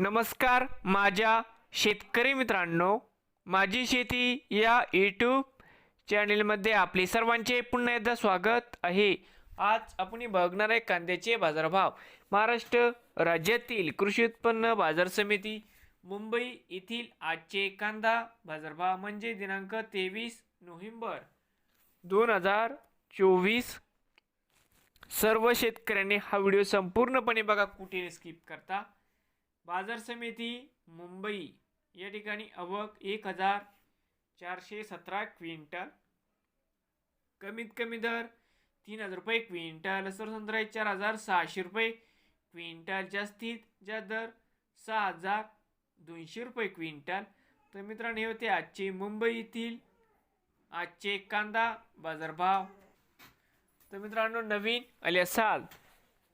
नमस्कार माझ्या शेतकरी मित्रांनो माझी शेती या यूट्यूब चॅनेलमध्ये आपले सर्वांचे पुन्हा एकदा स्वागत आहे. आज आपण बघणार आहे कांद्याचे बाजारभाव. महाराष्ट्र राज्यातील कृषी उत्पन्न बाजार समिती मुंबई येथील आजचे कांदा बाजारभाव म्हणजे दिनांक तेवीस नोव्हेंबर दोन हजार चोवीस. सर्व शेतकऱ्यांनी हा व्हिडिओ संपूर्णपणे बघा कुठे स्किप करता. बाजार समिती मुंबई. या ठिकाणी अवक एक हजार चारशे सतरा क्विंटल. कमीत कमी दर तीन हजार रुपये क्विंटल. सरसंत्रा चार हजार सहाशे रुपये क्विंटल जास्तीत ज्या दर सहा हजार दोनशे रुपये क्विंटल. तर मित्रांनो हे होते आजचे मुंबई येथील आजचे कांदा बाजारभाव. तर मित्रांनो नवीन आले असाल